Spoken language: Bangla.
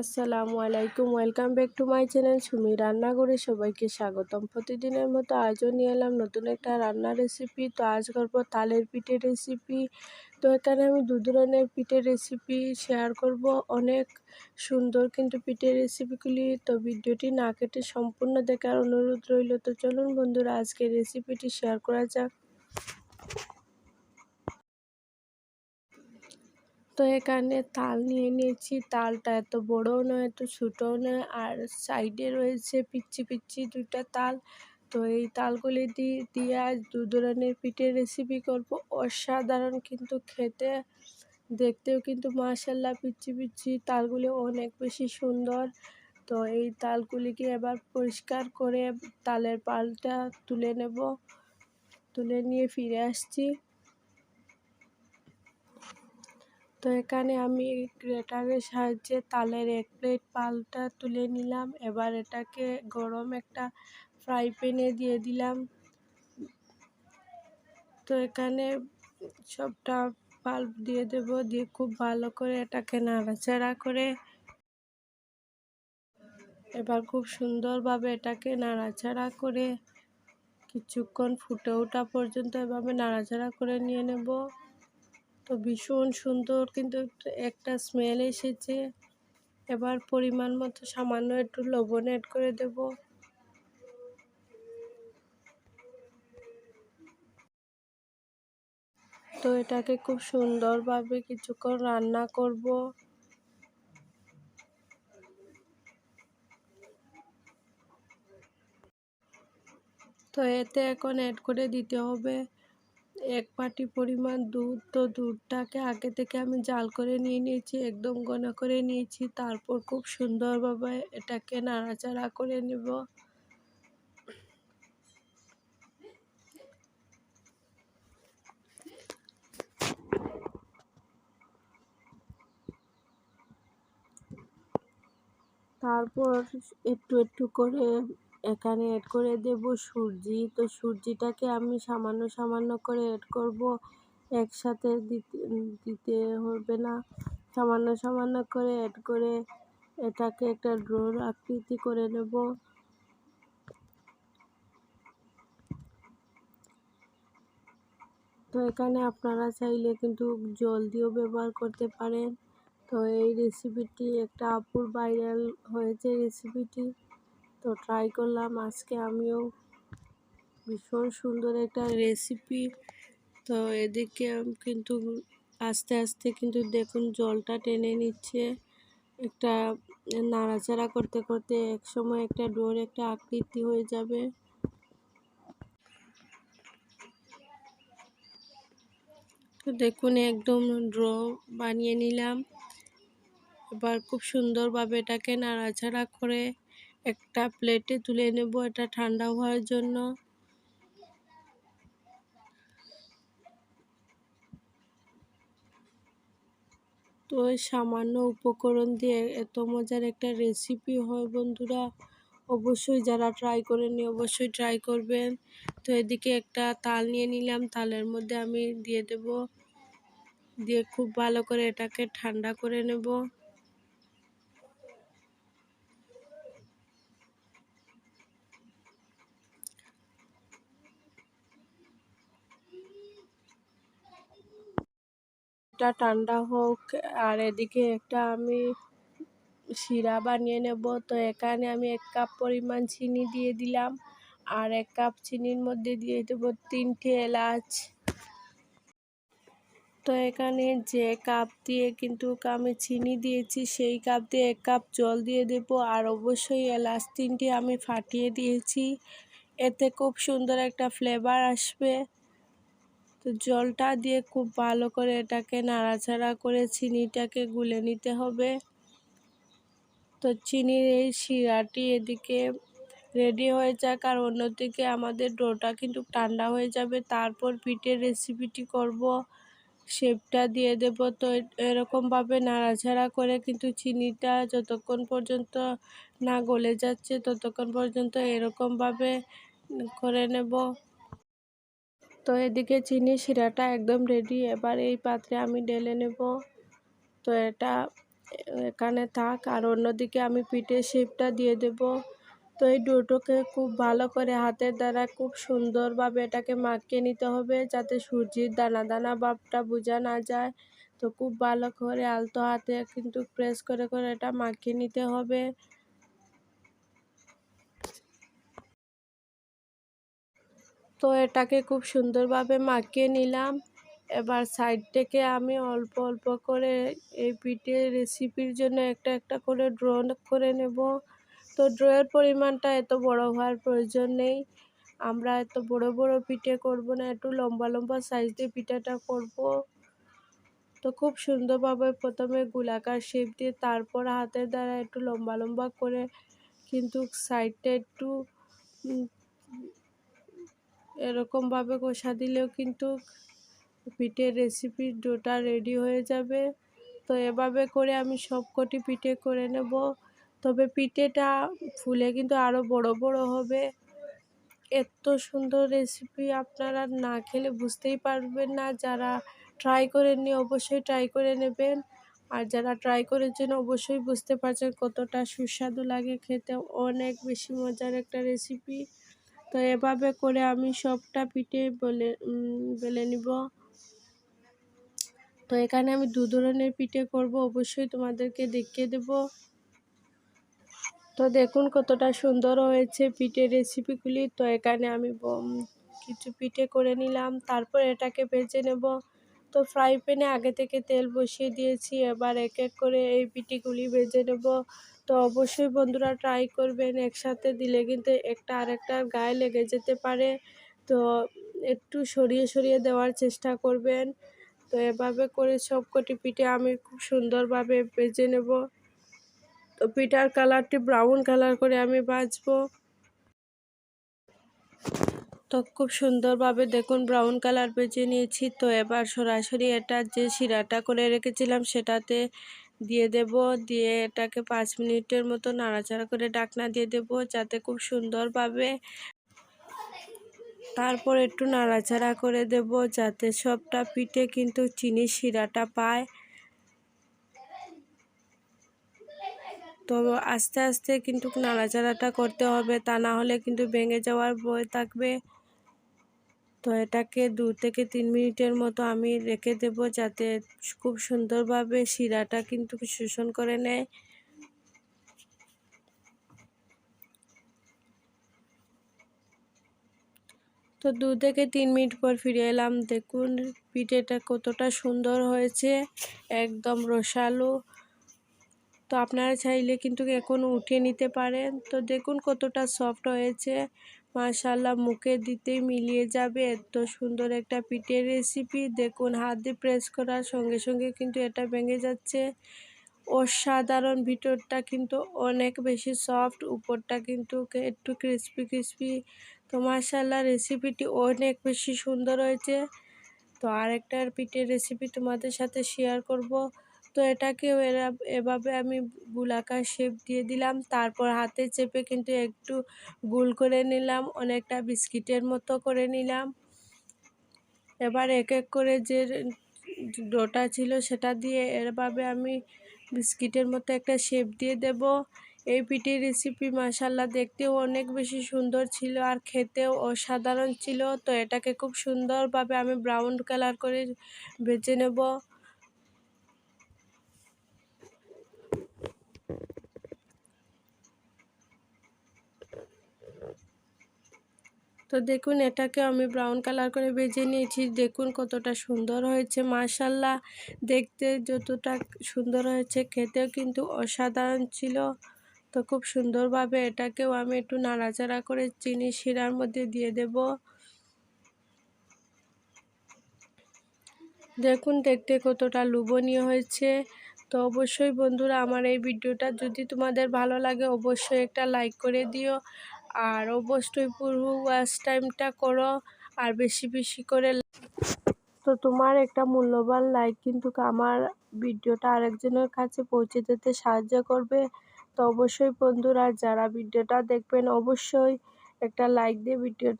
আসসালামু আলাইকুম, welcome back to my channel Sumi রান্না করে সবাইকে স্বাগতম। প্রতিদিনের মতো আজও নিয়ে এলাম নতুন একটা রান্নার রেসিপি তো আজ করব তালের পিঠের রেসিপি তো এখানে আমি দু ধরনের পিঠের রেসিপি শেয়ার করব। অনেক সুন্দর কিন্তু পিঠের রেসিপিগুলি তো ভিডিওটি না কেটে সম্পূর্ণ দেখার অনুরোধ রইল। তো চলুন বন্ধুরা আজকে রেসিপিটি শেয়ার করা যাক। তো এখানে তাল নিয়ে নিয়েছি। তালটা এত বড়ও নয়, এত ছোটও নয়, আর সাইডে রয়েছে পিচ্ছি পিচ্ছি দুইটা তাল। তো এই তালগুলি দিয়ে দিয়ে আজ দু ধরনের পিঠের রেসিপি করব। অসাধারণ কিন্তু খেতে, দেখতেও কিন্তু মাশাল্লাহ পিচ্ছি পিচ্ছি তালগুলি অনেক বেশি সুন্দর। তো এই তালগুলিকে এবার পরিষ্কার করে তালের পালটা তুলে নেব। তুলে নিয়ে ফিরে আসছি। তো এখানে আমি গ্রেটারের সাহায্যে তালের এক প্লেট পালটা তুলে নিলাম। এবার এটাকে গরম একটা ফ্রাই প্যানে দিয়ে দিলাম। তো এখানে সবটা পাল্প দিয়ে দেব, দিয়ে খুব ভালো করে এটাকে নাড়াচাড়া করে। এবার খুব সুন্দরভাবে এটাকে নাড়াচাড়া করে কিছুক্ষণ ফুটে ওঠা পর্যন্ত এভাবে নাড়াচাড়া করে নিয়ে নেব। তো ভীষণ সুন্দর, কিন্তু একটা স্মেল এসেছে। এবার পরিমাণ মতো সামান্য একটু লবণ অ্যাড করে দেব। তো এটাকে খুব সুন্দরভাবে কিছুক্ষণ রান্না করব। তো এতে এখন অ্যাড করে দিতে হবে। এক বাটি পরিমাণ দুধ। তো দুধটাকে আগে থেকে আমি জাল করে নিয়ে নিয়েছি, একদম ঘন করে নিয়েছি। তারপর খুব সুন্দরভাবে এটাকে নাড়াচাড়া করে নেব। তারপর একটু একটু করে এখানে অ্যাড করে দেব সুজি। তো সুজিটাকে আমি সামান্য সামান্য করে অ্যাড করব। একসাথে দিতে দিতে হবে না। সামান্য সামান্য করে অ্যাড করে এটাকে একটা ড্রোর আকৃতি করে নেব। তো এখানে আপনারা চাইলে কিন্তু জল দিয়েও ব্যবহার করতে পারেন। তো এই রেসিপিটি একটা আপুর ভাইরাল হয়েছে রেসিপিটি তো ট্রাই করলাম। আজকে আমিও ভীষণ সুন্দর একটা রেসিপি তো এদিকে কিন্তু আস্তে আস্তে কিন্তু দেখুন জলটা টেনে নিচ্ছে। একটা নাড়াচাড়া করতে করতে এক সময় একটা ডোর, একটা আকৃতি হয়ে যাবে। তো দেখুন একদম ড্র বানিয়ে নিলাম। এবার খুব সুন্দরভাবে এটাকে নাড়াচাড়া করে একটা প্লেটে তুলে নেব, এটা ঠান্ডা হওয়ার জন্য। তো সামান্য উপকরণ দিয়ে এত মজার একটা রেসিপি হয় বন্ধুরা, অবশ্যই যারা ট্রাই করেনি অবশ্যই ট্রাই করবেন। তো এদিকে একটা তাল নিয়ে নিলাম, তালের মধ্যে আমি দিয়ে দেব। দিয়ে খুব ভালো করে এটাকে ঠান্ডা করে নেব। একটা ঠান্ডা হোক, আর এদিকে একটা আমি শিরা বানিয়ে নেব। তো এখানে আমি এক কাপ পরিমাণ চিনি দিয়ে দিলাম, আর এক কাপ চিনির মধ্যে দিয়ে দেব তিনটে এলাচ। তো এখানে যে কাপ দিয়ে কিন্তু আমি চিনি দিয়েছি, সেই কাপ দিয়ে এক কাপ জল দিয়ে দেব, আর অবশ্যই এলাচ তিনটি আমি ফাটিয়ে দিয়েছি। এতে খুব সুন্দর একটা ফ্লেভার আসবে। জলটা দিয়ে খুব ভালো করে এটাকে নাড়াচাড়া করে চিনিটাকে গুলে নিতে হবে। তো চিনির এই শিরাটি এদিকে রেডি হয়ে যাক আর অন্যদিকে আমাদের ডোটা কিন্তু ঠান্ডা হয়ে যাবে। তারপর পিঠের রেসিপিটি করব। শেপটা দিয়ে দেব। তো এরকমভাবে নাড়াচাড়া করে কিন্তু চিনিটা যতক্ষণ পর্যন্ত না গলে যাচ্ছে, ততক্ষণ পর্যন্ত এরকমভাবে করে নেব। তো এদিকে চিনি শিরাটা একদম রেডি এবার এই পাত্রে আমি ঢেলে নেব। তো এটা এখানে থাক, আর অন্যদিকে আমি পিঠের শেপটা দিয়ে দেব। তো এই ডোটোকে খুব ভালো করে হাতের দ্বারা খুব সুন্দরভাবে এটাকে মাখিয়ে নিতে হবে, যাতে সুজির দানা দানা ভাবটা বোঝা না যায়। তো খুব ভালো করে আলতো হাতে কিন্তু প্রেস করে করে এটা মাখিয়ে নিতে হবে। তো এটাকে খুব সুন্দরভাবে মাখিয়ে নিলাম। এবার সাইড থেকে আমি অল্প অল্প করে এই পিঠের রেসিপির জন্য একটা একটা করে ড্র করে নেব। তো ড্রয়ের পরিমাণটা এত বড় হওয়ার প্রয়োজন নেই। আমরা এত বড় বড় পিঠে করব না, একটু লম্বা লম্বা সাইজ দিয়ে পিঠাটা করব। তো খুব সুন্দরভাবে প্রথমে গোলাকার শেপ দিয়ে তারপর হাতের দ্বারা একটু লম্বা লম্বা করে কিন্তু সাইডটা একটু এরকমভাবে কষা দিলেও কিন্তু পিঠের রেসিপির ডোটা রেডি হয়ে যাবে। তো এভাবে করে আমি সব কটি পিঠে করে নেব। তবে পিঠেটা ফুলে কিন্তু আরও বড় বড় হবে। এত সুন্দর রেসিপি আপনারা না খেলে বুঝতেই পারবেন না। যারা ট্রাই করেননি অবশ্যই ট্রাই করে নেবেন। আর যারা ট্রাই করেছেন অবশ্যই বুঝতে পারছেন কতটা সুস্বাদু লাগে খেতে। অনেক বেশি মজার একটা রেসিপি তো এভাবে করে আমি সবটা পিঠে বলে বেলে নিব। তো এখানে আমি দু ধরনের পিঠে করব, অবশ্যই তোমাদেরকে দেখিয়ে দেব। তো দেখুন কতটা সুন্দর হয়েছে পিঠের রেসিপিগুলি। তো এখানে আমি কিছু পিঠে করে নিলাম, তারপর এটাকে ভেজে নেব। তো ফ্রাই প্যানে আগে থেকে তেল বসিয়ে দিয়েছি, এবার এক এক করে এই পিঠিগুলি ভেজে নেব। তো অবশ্যই বন্ধুরা ট্রাই করবেন একসাথে দিলে কিন্তু একটা আরেকটার গায়ে লেগে যেতে পারে। তো একটু সরিয়ে সরিয়ে দেওয়ার চেষ্টা করবেন। তো এভাবে করে সব কটি পিঠে আমি খুব সুন্দরভাবে ভেজে নেব। তো পিঠার কালারটি ব্রাউন কালার করে আমি বাজবো। তো খুব সুন্দরভাবে দেখুন ব্রাউন কালার বেজে নিয়েছি। তো এবার সরাসরি এটা যে শিরাটা করে রেখেছিলাম সেটাতে দিয়ে দেব, দিয়ে এটাকে পাঁচ মিনিটের মতো নাড়াচাড়া করে ডাকনা দিয়ে দেব যাতে খুব সুন্দরভাবে তারপর একটু নাড়াচাড়া করে দেব যাতে সবটা পিঠে কিন্তু চিনি শিরাটা পায়। তো আস্তে আস্তে কিন্তু নাড়াচাড়াটা করতে হবে, তা না হলে কিন্তু ভেঙে যাওয়ার ভয় থাকবে। তো এটাকে দু থেকে তিন মিনিটের মতো আমি রেখে দেব যাতে খুব সুন্দরভাবে শিরাটা কিন্তু শোষণ করে নেয়। তো দু থেকে তিন মিনিট পর ফিরে এলাম। দেখুন, পিঠেটা কতটা সুন্দর হয়েছে, একদম রসালো। তো আপনারা চাইলে কিন্তু এখন উঠিয়ে নিতে পারেন। তো দেখুন কতটা সফট হয়েছে। মাশাল্লাহ মুখে দিতেই মিলিয়ে যাবে। এত সুন্দর একটা পিঠের রেসিপি দেখুন, হাত দিয়ে প্রেস করার সঙ্গে সঙ্গে কিন্তু এটা ভেঙে যাচ্ছে। অসাধারণ ভিতরটা কিন্তু অনেক বেশি সফট উপরটা কিন্তু একটু ক্রিসপি ক্রিসপি তো মাশাল্লাহ রেসিপিটি অনেক বেশি সুন্দর হয়েছে। তো আরেকটা পিঠের রেসিপি তোমাদের সাথে শেয়ার করব। তো এটাকেও এরা, এভাবে আমি গুলাকার শেপ দিয়ে দিলাম। তারপর হাতে চেপে কিন্তু একটু গুল করে নিলাম, অনেকটা বিস্কিটের মতো করে নিলাম। এবার এক এক করে যে ডোটা ছিল সেটা দিয়ে এভাবে আমি বিস্কিটের মতো একটা শেপ দিয়ে দেব। এই পিঠের রেসিপি মাসাল্লাহ দেখতেও অনেক বেশি সুন্দর ছিল আর খেতেও অসাধারণ ছিল। তো এটাকে খুব সুন্দরভাবে আমি ব্রাউন কালার করে বেছে নেব। তো দেখুন, এটাকে আমি ব্রাউন কালার করে ভেজে নিয়েছি। দেখুন কতটা সুন্দর হয়েছে মাশাল্লাহ দেখতে যতটা সুন্দর হয়েছে, খেতেও কিন্তু অসাধারণ ছিল। তো খুব সুন্দরভাবে এটাকেও আমি একটু নাড়াচাড়া করে চিনি শিরার মধ্যে দিয়ে দেব। দেখুন, দেখতে কতটা লোভনীয় হয়েছে। তো অবশ্যই বন্ধুরা, আমার এই ভিডিওটা যদি তোমাদের ভালো লাগে, অবশ্যই একটা লাইক করে দিও। আর অবশ্যই পুরো ওয়াচ টাইমটা করো, আর বেশি বেশি করে তো তোমার একটা মূল্যবান লাইক কিন্তু আমার ভিডিওটা আরেকজনের কাছে পৌঁছে দিতে সাহায্য করবে। তো অবশ্যই বন্ধুরা, যারা ভিডিওটা দেখবেন, অবশ্যই একটা লাইক দিয়ে ভিডিওটা